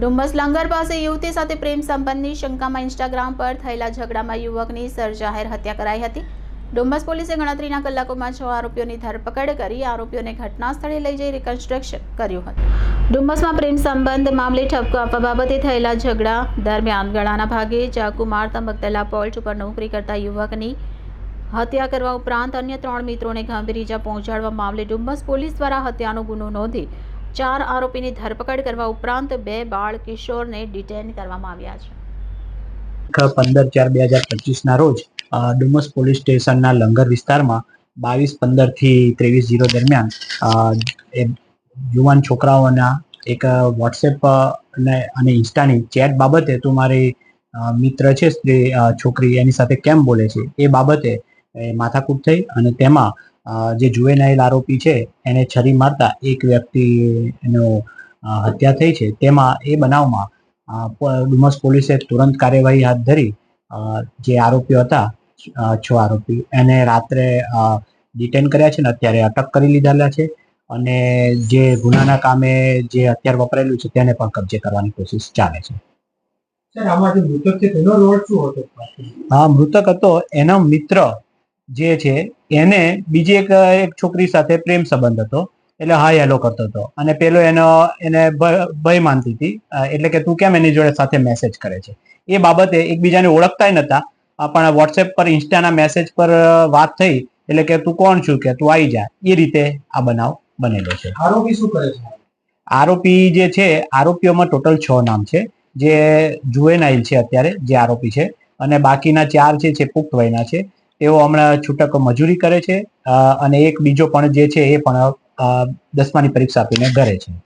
ડુમ્મસ લંગર પાસે યુવતી સાથે પ્રેમ સંબંધની શંકામાં ઇન્સ્ટાગ્રામ પર થયેલા ઝઘડામાં યુવકની સરજાહેર હત્યા કરાઈ હતી. ડુમ્મસ પોલીસે ગણતરીના કલાકોમાં છ આરોપીઓની ધરપકડ કરી આરોપીઓને ઘટના સ્થળે લઈ જઈ રિકન્સ્ટ્રક્શન કર્યું હતું. ડુમ્મસમાં પ્રેમ સંબંધ મામલે ઠપકો આપવા બાબતે થયેલા ઝઘડા દરમિયાન ગળાના ભાગે ચાકુ મારતા મગદલા પોલ્ટ ઉપર નોકરી કરતા યુવકની હત્યા કરવા ઉપરાંત અન્ય ત્રણ મિત્રોને ગંભીર ઇજા પહોંચાડવા મામલે ડુમ્મસ પોલીસ દ્વારા હત્યાનો ગુનો નોંધી ચાર આરોપીની ધરપકડ કરવા ઉપરાંત બે બાળ કિશોરને ડિટેન કરવામાં આવ્યા છે. પંદર ચાર બે હજાર પચીસના રોજ ડુમસ પોલીસ સ્ટેશનના લંગર વિસ્તારમાં બાવીસ પંદરથી ત્રેવીસ જીરો દરમિયાન યુવાન છોકરાઓના એક વોટ્સએપ અને ઇન્સ્ટાની ચેટ બાબતે તું મારી મિત્ર છે સ્ત્રી છોકરી એની સાથે કેમ બોલે છે એ બાબતે માથાકૂટ થઈ અને તેમાં જે જુવેનાઇલ આરોપી છે એને છરી મારતા એક વ્યક્તિનો હત્યા થઈ છે. તેમાં એ બનાવમાં ડુમસ પોલીસે તુરંત કાર્યવાહી હાથ ધરી જે આરોપીઓ હતા છ આરોપી. એને રાત્રે ડિટેન કર્યા છે ને અત્યારે અટક કરી લીધેલા છે અને જે ગુનાના કામે જે અત્યારે વપરાયેલું છે તેને પણ કબજે કરવાની કોશિશ ચાલે છે. મૃતક હતો. એનો મિત્ર જે છે એને બીજી એક એક છોકરી સાથે પ્રેમ સંબંધ હતો એટલે હાય હેલો કરતો હતો. અને પેલો એનો એને ભય માનતી હતી એટલે કે તું કેમ એની જોડે સાથે મેસેજ કરે છે? એ બાબતે એકબીજાને ઓળખતા નતા પણ વોટ્સએપ પર ઇન્સ્ટાના મેસેજ પર વાત થઈ એટલે કે તું કોણ છું કે તું આવી જા એ રીતે આ બનાવ બનેલો છે. આરોપી શું કરે છે? આરોપી જે છે આરોપીઓમાં ટોટલ છ નામ છે જે જુએનાઇલ છે અત્યારે જે આરોપી છે અને બાકીના ચાર છે જે પુખ્ત વયના છે તેઓ હમણાં છૂટક મજૂરી કરે છે અને એક બીજો પણ જે છે એ પણ દસમાની પરીક્ષા આપીને ઘરે છે.